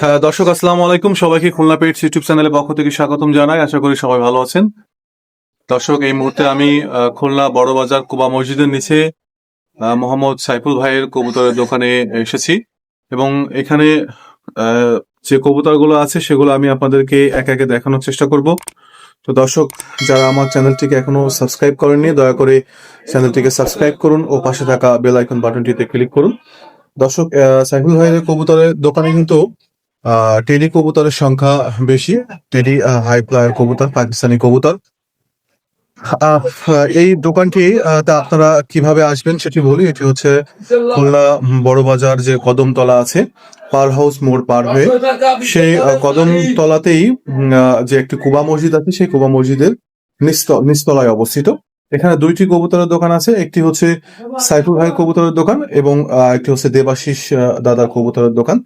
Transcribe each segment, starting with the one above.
হ্যাঁ দর্শক, আসসালামু আলাইকুম। সবাইকে খুলনা পেটস ইউটিউব চ্যানেলের পক্ষ থেকে স্বাগতম জানাই। আশা করি সবাই ভালো আছেন। দর্শক, এই মুহূর্তে আমি খুলনা বড় বাজার কুবা মসজিদের নিচে মোহাম্মদ সাইফুল ভাইয়ের কবুতরের দোকানে এসেছি এবং এখানে যে কবুতরগুলো আছে সেগুলো আমি আপনাদেরকে একে একে দেখানোর চেষ্টা করব। তো দর্শক, যারা আমার চ্যানেলটিকে এখনও সাবস্ক্রাইব করেননি, দয়া করে চ্যানেলটিকে সাবস্ক্রাইব করুন ও পাশে থাকা বেল আইকন বাটনটিতে ক্লিক করুন। দর্শক সাইফুল ভাইয়ের কবুতরের দোকানে কিন্তু টেডি কবুতরের সংখ্যা বেশি, টেডি হাই ফ্লায়ার কবুতর, পাকিস্তানি কবুতর। এই দোকানটি তা আপনারা কীভাবে আসবেন সেটি বলি, এটি হচ্ছে খুলনা বড় বাজার যে কদমতলা আছে, পার হাউস মোড় পার হয়ে। সেই কদমতলাতেই যে একটি কুবা মসজিদ আছে, সেই কুবা মসজিদের নিচতলায় অবস্থিত। এখানে দুইটি কবুতরের দোকান আছে, একটি হচ্ছে সাইফুল ভাই কবুতরের দোকান এবং একটি হচ্ছে দেবাশিস দাদার কবুতরের দোকান।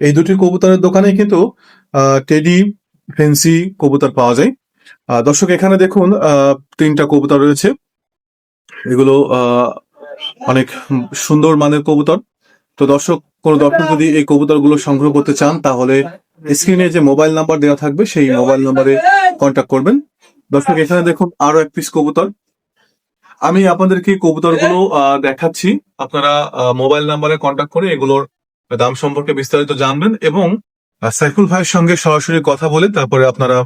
এই দুটি কবুতরের দোকানে কিন্তু টেডি, ফেন্সি কবুতর পাওয়া যায়। দর্শক, এখানে দেখুন তিনটা কবুতর রয়েছে। এগুলো অনেক সুন্দর মানের কবুতর। তো দর্শক, কোন দর্শক যদি এই কবুতরগুলো সংগ্রহ করতে চান, তাহলে স্ক্রিনে যে মোবাইল নাম্বার দেওয়া থাকবে, সেই মোবাইল নাম্বারে কন্ট্যাক্ট করবেন। দর্শক, এখানে দেখুন আরও এক পিস কবুতর। আমি আপনাদেরকে কবুতরগুলো দেখাচ্ছি। আপনারা মোবাইল নাম্বারে কন্ট্যাক্ট করে এগুলোর দাম সম্পর্কে বিস্তারিত জানবেন এবং সাইফুল ভাইয়ের সঙ্গে সরাসরি কথা বলে তারপরে আপনারা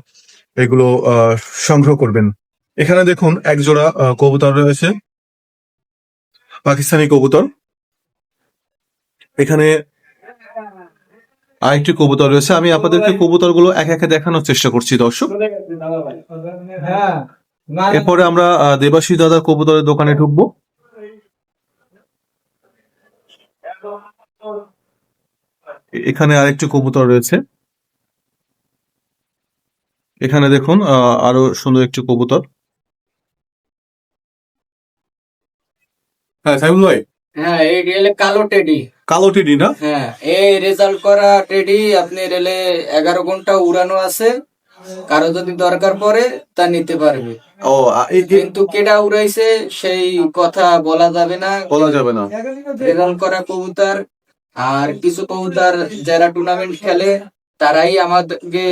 এগুলো আহ, সংগ্রহ করবেন। এখানে দেখুন এক জোড়া আহ, কবুতর রয়েছে। পাকিস্তানি কবুতর। এখানে আরেকটি কবুতর রয়েছে। আমি আপনাদেরকে কবুতরগুলো এক একে দেখানোর চেষ্টা করছি দর্শক। এরপরে আমরা দেবাশী দাদার কবুতরের দোকানে ঢুকবো। এখানে আরেকটি কবুতর রয়েছে। এখানে দেখুন আহ, আরও সুন্দর একটি কবুতর। হ্যাঁ সাইবুল ভাই? হ্যাঁ এই রেলে কালো টেডি। কালো টিডি না? হ্যাঁ এই রেজাল্ট করা টেডি আপনি রেলে এগারো ঘণ্টা উড়ানো আছে। কারও যদি দরকার পড়ে তা নিতে পারবে। ও কিন্তু কেডা উড়াইছে সেই কথা বলা যাবে না। বলা যাবে না। রেজাল্ট করা কবুতর আর কিছু কবুতর যারা টুর্নামেন্ট খেলে তারাই আমাদেরকে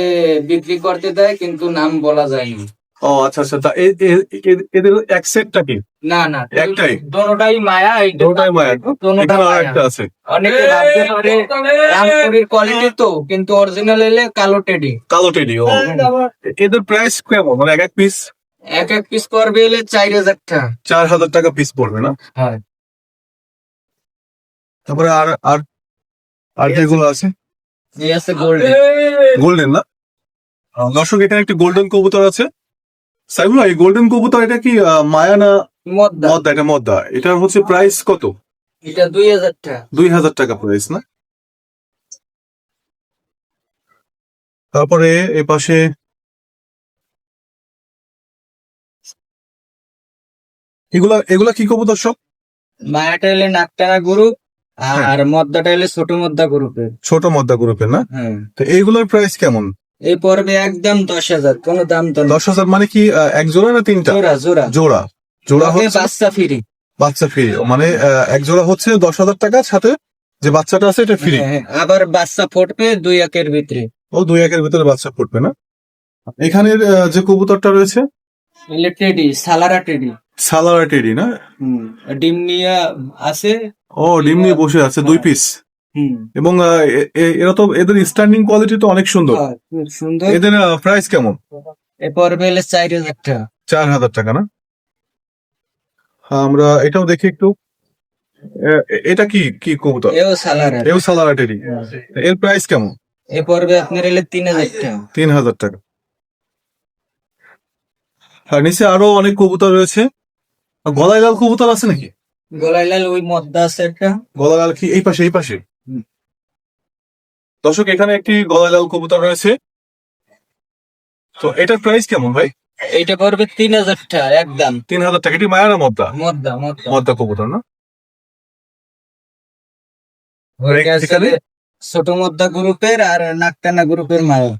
বিক্রি করতে দেয় কিন্তু নাম বলা যায়নি ও আচ্ছা আচ্ছা তা এদের এক সেটটা কি? না না একটাই? দোনোটাই মায়া এই দুটোটাই মায়ের দোনোটা এখানে আর একটা আছে। অনেকে ভাবতে পারে রামপুরের কোয়ালিটি তো কিন্তু অরিজিনাল এলে কালো টেডি কালো টেডি ও। এদের প্রাইস কেমন? মানে এক এক পিস এক এক পিস পড়বে এলে চার হাজার টাকা চার হাজার টাকা পিস পড়বে না? হয়। তারপরে আর আর আর যেগুলো আছে। এই আছে? গোল্ডেন গোল্ডেন না? আহ, দর্শক এখানে একটি গোল্ডেন কবুতর আছে। সাইবুল ভাই গোল্ডেন কবুতর এটা কি আহ, মায়া না মদ্দা। মদ্দা এটা মদ্দা। এটার হচ্ছে প্রাইস কত? এটা দুই হাজার টাকা। দুই হাজার টাকা প্রাইস না? তারপরে এ পাশে এগুলা এগুলা কি কবুতর সব? মায়াটা এলে নাকটানা গ্রুপ আর মদ্দাটা এলে ছোট মদ্দা গ্রুপের। ছোট মদ্দা গ্রুপের না? হ্যাঁ। তো এইগুলোর প্রাইস কেমন? এই পড়বে একদম দশ হাজার কোনো দাম তো দশ হাজার মানে কি এক জোড়া না তিনটা? জোড়া জোড়া। জোড়া। জোড়া হচ্ছে বাচ্চা ফ্রি বাচ্চা ফ্রি মানে এক জোড়া হচ্ছে দশ হাজার টাকা সাথে যে বাচ্চাটা আছে এটা ফ্রি হ্যাঁ, আবার বাচ্চা ফুটবে দুই একের ভিতরে। ও দুই একের ভিতরে বাচ্চা ফুটবে না? এখানের যে কবুতরটা রয়েছে? টেডি সালারা টেডি সালারা টেডি না? ডিম নিয়ে আছে। ও ডিম নিয়ে বসে আছে দুই পিস হুম। এবং এরা তো এদের স্ট্যান্ডিং কোয়ালিটি তো অনেক সুন্দর। হ্যাঁ, সুন্দর। এদের প্রাইস কেমন? এ পড়বে এলে চার হাজার টাকা। চার হাজার টাকা না? হ্যাঁ, আমরা এটাও দেখি একটু। এটা কি কি কবুতর? এও সালারা এও সালারা টেডি। এর প্রাইস কেমন? এ পড়বে আপনার এলে তিন হাজার টাকা। তিন হাজার টাকা। আর নিচে আরও অনেক কবুতর রয়েছে। গলায় লাল কবুতর আছে নাকি? গলায় লাল ওই মদ্দা আছে একটা। গলায় লাল কি এই পাশে এই পাশে? দর্শক এখানে একটি গলায় লাল কবুতর রয়েছে। তো এটার প্রাইস কেমন ভাই? এইটা পড়বে তিন হাজার টাকা একদম। তিন হাজার টাকা এটি মায়ানা মদ্দা? মদ্দা মদ্দা। মদ্দা কবুতর না? ছোট মদ্দা গ্রুপের আর নাকটানা গ্রুপের মায়া।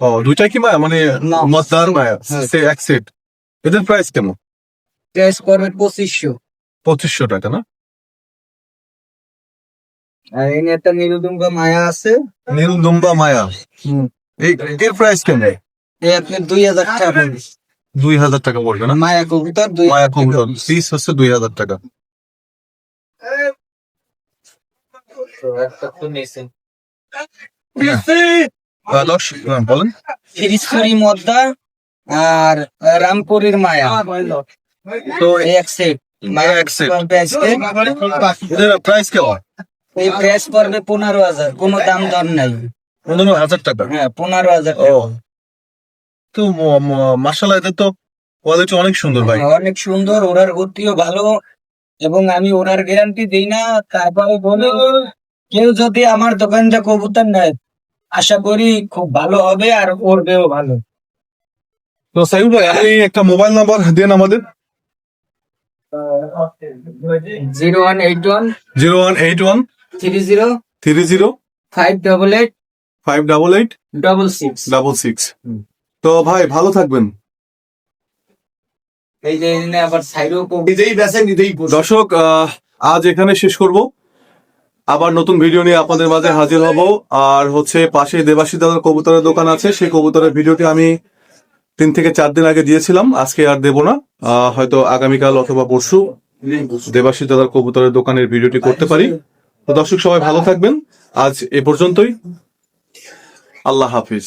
ও দুইটাই কি মায়া? মানে না। মদ্দা মায়া হ্যাঁ। সে এক সেট এদের প্রাইস কেমন? প্রাইস পড়বে পঁচিশশো পঁচিশশো টাকা না আর এনে একটা নীলদুম্বা মায়া আছে নীল দুম্বা মায়া এই এর প্রাইস কেমন এই আপনি দুই হাজার টাকা পড়বে। দুই হাজার টাকা পড়বে না মায়া কবুতর দুই মায়া কবুতর পিস হচ্ছে দুই হাজার টাকা হ্যাঁ, বলেন মদ্দা আর রামপুরীর মায়া তো এক সেট এক set। প্রাইস কেমন এই প্রাইস পড়বে পনেরো হাজার। কোনো দাম দর নাই। পনেরো হাজার টাকা। হ্যাঁ পনেরো হাজার ও। তো মার্শাল এদের তো কোয়ালিটি অনেক সুন্দর ভাই। অনেক সুন্দর। ওরার গতিও ভালো। এবং আমি ওনার গ্যারান্টি দিই না। তারপরে বলি কেউ যদি আমার দোকানটা কবুতর নেয় আশা করি খুব ভালো হবে আর করবেও ভালো। তো সাইফুল ভাই আপনি একটা মোবাইল নাম্বার দেন আমাদের। Zero one eight one. Zero one eight one. Three zero. Three zero. Five double eight. Five double eight. Double six. Double six. তো ভাই ভালো থাকবেন। এই যে আবার সাইডও নিজেই বেছেন নিজেই দর্শক আহ, আজ এখানে শেষ করব। আবার নতুন ভিডিও নিয়ে আপনাদের মাঝে হাজির হব। আর হচ্ছে পাশে দেবাশী দাদার কবুতরের দোকান আছে। সেই কবুতরের ভিডিওটি আমি তিন থেকে চার দিন আগে দিয়েছিলাম, আজকে আর দেব না। হয়তো আগামীকাল অথবা পরশু দেবাশিস দাদার কবুতরের দোকানের ভিডিওটি করতে পারি। তো দর্শক সবাই ভালো থাকবেন। আজ এ পর্যন্তই। আল্লাহ হাফিজ।